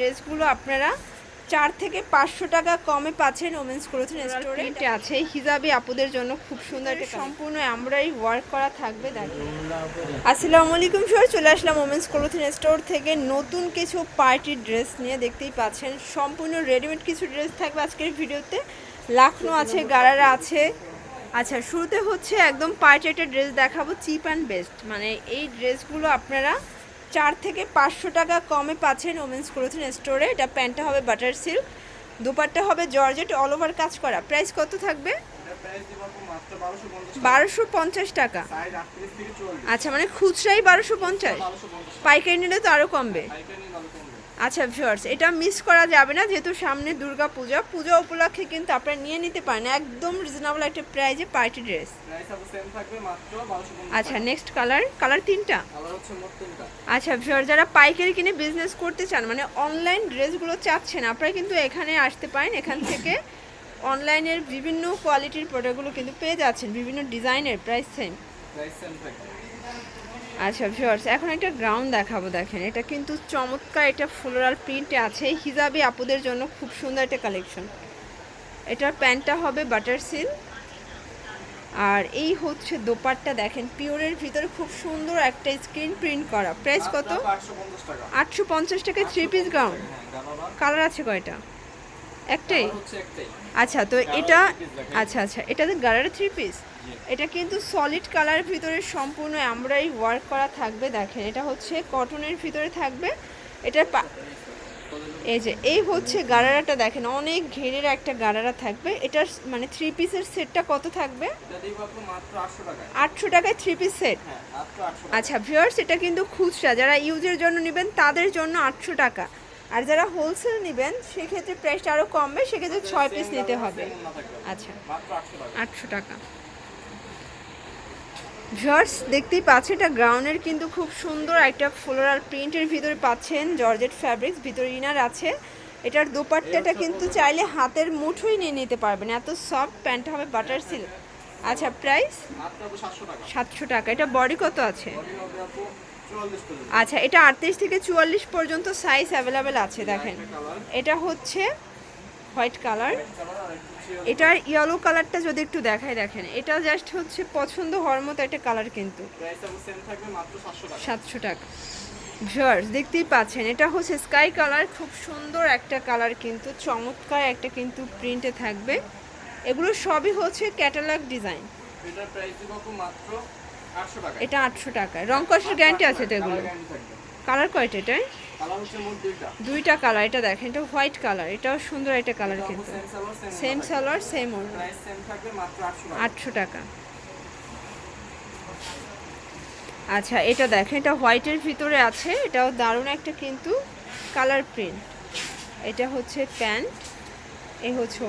ড্রেসগুলো আপনারা চার থেকে পাঁচশো টাকা কমে পাচ্ছেন ওমেন্স ক্লোথিং স্টোরে আছে হিজাবি আপুদের জন্য খুব সুন্দর একটা সম্পূর্ণ আমরাই ওয়ার্ক করা থাকবে দেখেন আসসালামু আলাইকুম স্যার চলে আসলাম ওমেন্স ক্লোথিং স্টোর থেকে। নতুন কিছু পার্টি ড্রেস নিয়ে দেখতেই পাচ্ছেন। সম্পূর্ণ রেডিমেড কিছু ড্রেস থাকবে আজকের ভিডিওতে। লাখনো আছে গারারা আছে। আচ্ছা শুরুতে হচ্ছে একদম পার্টি একটা ড্রেস দেখাবো চিপ অ্যান্ড বেস্ট মানে এই ড্রেসগুলো আপনারা চার থেকে পাঁচশো টাকা কমে পাচ্ছেন ওমেন্স ক্লোথিং স্টোরে এটা প্যান্টটা হবে বাটার সিল্ক দুপারটা হবে জর্জেট অল ওভার কাজ করা। প্রাইস কত থাকবে? বারোশো পঞ্চাশ টাকা। আচ্ছা মানে খুচরাই বারোশো পঞ্চাশ। পাইকারি নিলে তো আরও কমবে। আচ্ছা ভিউয়ার্স এটা মিস করা যাবে না যেহেতু সামনে দুর্গা পূজা। পূজা উপলক্ষে কিন্তু আপনারা নিয়ে নিতে পারেন একদম রিজনেবল একটা প্রাইজে পার্টি ড্রেস আচ্ছা নেক্সট কালার কালার তিনটা? আচ্ছা ভিউয়ার যারা পাইকারি কিনে বিজনেস করতে চান মানে অনলাইন ড্রেসগুলো চাচ্ছেন আপনারা কিন্তু এখানে আসতে পারেন এখান থেকে অনলাইনের বিভিন্ন কোয়ালিটির প্রোডাক্টগুলো কিন্তু পেয়ে যাচ্ছেন বিভিন্ন ডিজাইনের প্রাইস সেম আচ্ছা ভিউয়ার্স এখন একটা গ্রাউন্ড দেখাবো দেখেন। এটা কিন্তু চমৎকার এটা ফ্লোরাল প্রিন্টে আছে। হিজাবি আপুদের জন্য খুব সুন্দর একটা কালেকশন এটার প্যান্টটা হবে বাটার সিল আর এই হচ্ছে দোপাট্টা দেখেন পিওরের ভিতরে খুব সুন্দর একটা স্ক্রিন প্রিন্ট করা। প্রাইস কত? আটশো পঞ্চাশ টাকায় থ্রি পিস গাউন কালার আছে কয়টা? একটাই? আচ্ছা তো এটা আচ্ছা আচ্ছা এটা তো গালার থ্রি পিস এটা কিন্তু সলিড কালারের ভিতরে সম্পূর্ণ আমরাই ওয়ার্ক করা থাকবে দেখেন। এটা হচ্ছে কটনের ভিতরে থাকবে। এটার পা এই যে এই হচ্ছে গারারাটা দেখেন অনেক ঘেরের একটা গারারা থাকবে। এটার মানে থ্রি পিসের সেটটা কত থাকবে? আটশো টাকায়। থ্রি পিস সেট আচ্ছা ভিউয়ার্স এটা কিন্তু খুচরা। যারা ইউজের জন্য নেবেন তাদের জন্য আটশো টাকা। আর যারা হোলসেল নেবেন সেক্ষেত্রে প্রাইসটা আরও কমবে সেক্ষেত্রে ছয় পিস নিতে হবে। আচ্ছা আটশো টাকা। ভিউয়ার্স দেখতেই পাচ্ছেন এটা গ্রাউন্ডের কিন্তু খুব সুন্দর একটা ফ্লোরাল প্রিন্টের ভিতরে পাচ্ছেন জর্জেট ফ্যাব্রিক্স ভিতরে ইনার আছে। এটার দোপাট্টাটা কিন্তু চাইলে হাতের মুঠোই নিয়ে নিতে পারবেন। এত সফট প্যান্টটা হবে বাটার সিল্ক আচ্ছা প্রাইস সাতশো টাকা। এটা বডি কত আছে? আচ্ছা এটা আটত্রিশ থেকে চুয়াল্লিশ পর্যন্ত সাইজ অ্যাভেলেবেল আছে দেখেন। এটা হচ্ছে হোয়াইট কালার এটার ইয়েলো কালারটা যদি একটু দেখাই দেখেন। এটা জাস্ট হচ্ছে পছন্দ হওয়ার মতো একটা কালার কিন্তু। সাতশো টাকা। ভিউয়ার্স দেখতেই পাচ্ছেন এটা হচ্ছে স্কাই কালার খুব সুন্দর একটা কালার কিন্তু চমৎকার একটা কিন্তু প্রিন্টে থাকবে। এগুলো সবই হচ্ছে ক্যাটালগ ডিজাইন এটা আটশো টাকা। রং কষের গ্যারান্টি আছে তো এগুলো? কালার কয়টা এটাই দুইটা। কালার এটা দেখেন এটা হোয়াইট কালার এটাও সুন্দর একটা কালার কিন্তু। সেম সালোয়ার সেম ওড়না আটশো টাকা। আচ্ছা এটা দেখেন এটা হোয়াইটের ভিতরে আছে এটাও দারুণ একটা কিন্তু কালার প্রিন্ট এটা হচ্ছে প্যান্ট এ হচ্ছে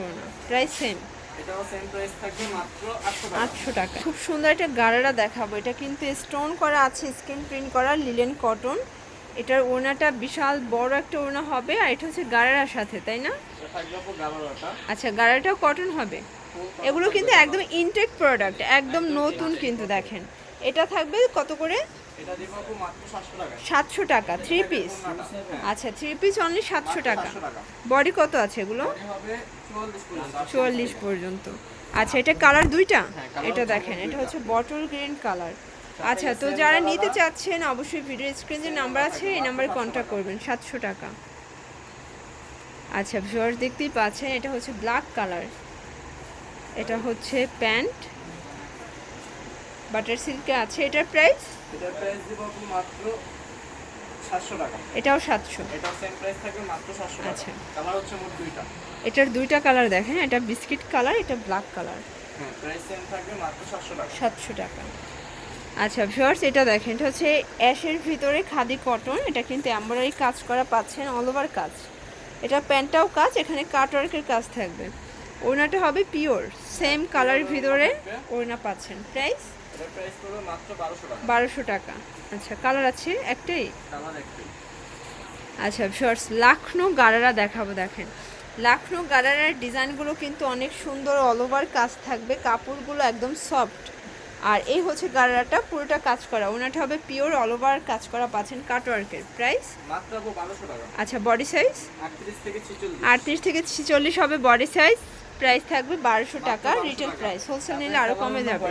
প্রাইস আটশো টাকা। খুব সুন্দর একটা গাড়ারা দেখাবো। এটা কিন্তু স্টোন করা আছে স্ক্রিন প্রিন্ট করা লিলেন কটন এটার ওড়নাটা বিশাল বড় একটা ওড়না হবে আর এটা হচ্ছে গাড়ারার সাথে তাই না? আচ্ছা গাড়াটাও কটন হবে? এগুলো কিন্তু একদম ইনটেক প্রোডাক্ট একদম নতুন কিন্তু দেখেন। এটা থাকবে কত করে? সাতশো টাকা। থ্রি পিস আচ্ছা থ্রি পিস অনলি সাতশো টাকা। বডি কত আছে এগুলো? চুয়াল্লিশ পর্যন্ত। আচ্ছা এটা কালার দুইটা? এটা দেখেন এটা হচ্ছে বটল গ্রিন কালার আচ্ছা তো যারা নিতে চাচ্ছেন অবশ্যই ভিডিও স্ক্রিন যে নাম্বার আছে এই নাম্বারে কন্ট্যাক্ট করবেন সাতশো টাকা। আচ্ছা ভিউয়ার্স দেখতেই পাচ্ছেন এটা হচ্ছে ব্ল্যাক কালার এটা হচ্ছে প্যান্ট বাটার সিল্কে আছে এটার প্রাইস এটার প্রাইস দেবো আপনি মাত্র সাতশো টাকা। এটাও সাতশো। আচ্ছা। কালার হচ্ছে মোট দুইটা। এটার দুইটা কালার দেখেন এটা বিস্কিট কালার এটা ব্ল্যাক কালার হ্যাঁ প্রাইস সেম থাকবে মাত্র সাতশো টাকা। আচ্ছা ভিউয়ার্স এটা দেখেন এটা হচ্ছে অ্যাশের ভিতরে খাদি কটন এটা কিন্তু এমব্রয়ডারি কাজ করা পাচ্ছেন অল ওভার কাজ। এটা প্যান্টটাও কাজ এখানে কাটওয়ার্কের কাজ থাকবে। ওড়নাটা হবে পিওর সেম কালারের ভিতরে ওড়না পাচ্ছেন। প্রাইস বারোশো টাকা। আচ্ছা কালার আছে একটাই? আচ্ছা ভিউয়ার্স লাখনো গারারা দেখাবো দেখেন। লাখনো গারারার ডিজাইনগুলো কিন্তু অনেক সুন্দর অল ওভার কাজ থাকবে কাপড়গুলো একদম সফট আর এই হচ্ছে গাড়াটা পুরোটা কাজ করা। ওনাটা হবে পিওর অল ওভার কাজ করা পাচ্ছেন কাটওয়ার্কের প্রাইস আচ্ছা বডি সাইজ আটত্রিশ থেকে ছিচল্লিশ। হবে বডি সাইজ প্রাইস থাকবে বারোশো টাকা রিটেল প্রাইস হোলসেল নিলে আরও কমে যাবে।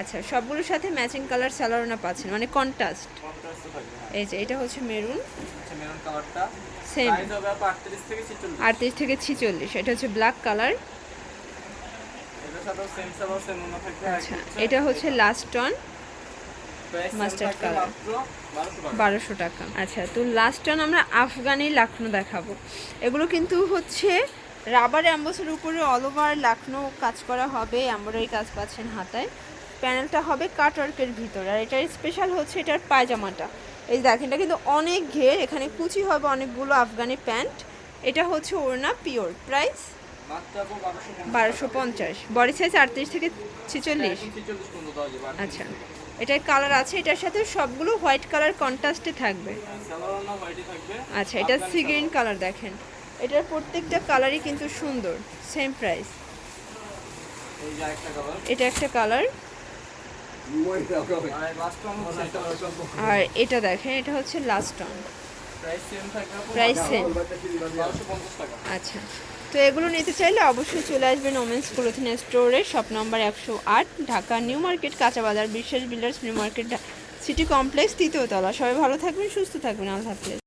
আচ্ছা সবগুলোর সাথে ম্যাচিং কালার স্যালোনা পাচ্ছেন মানে কন্ট্রাস্ট হ্যাঁ। এই যে এটা হচ্ছে মেরুন আচ্ছা মেরুন কালারটা সেম আটত্রিশ থেকে ছিচল্লিশ। এটা হচ্ছে ব্ল্যাক কালার আচ্ছা এটা হচ্ছে লাস্ট টন মাস্টার্ড কালার বারোশো টাকা। আচ্ছা তো লাস্ট টন আমরা আফগানি লাখনো দেখাবো। এগুলো কিন্তু হচ্ছে রাবার অ্যাম্বসের উপরে অল ওভার লাখনো কাজ করা হবে এমব্রয়ডারি কাজ পাচ্ছেন হাতায়। প্যানেলটা হবে কাটওয়ার্কের ভিতর। আর এটার স্পেশাল হচ্ছে এটার পায়জামাটা। এই দেখেন, এটা কিন্তু অনেক ঘের। এখানে কুচি হবে অনেকগুলো আফগানি প্যান্ট। এটা হচ্ছে ওড়না পিওর। প্রাইস? বারোশো পঞ্চাশ। বডি সাইজ আটত্রিশ থেকে ছিচল্লিশ। আচ্ছা। এটার কালার আছে। এটার সাথে সবগুলো হোয়াইট কালার কন্ট্রাস্টে থাকবে। আচ্ছা এটা সি গ্রিন কালার দেখেন। এটার প্রত্যেকটা কালারই কিন্তু সুন্দর। সেম প্রাইস এটা একটা কালার আর এটা দেখেন, এটা হচ্ছে লাস্ট অন প্রাইস সেম আচ্ছা। তো এগুলো নিতে চাইলে অবশ্যই চলে আসবেন ওমেন্স ক্লোথিং স্টোরে শপ নম্বর একশো আট, Dhaka new market, Kacha Bazar, Biswas builders, new market city complex তৃতীয়তলা সবাই ভালো থাকবেন, সুস্থ থাকবেন। আল্লাহ হাফেজ।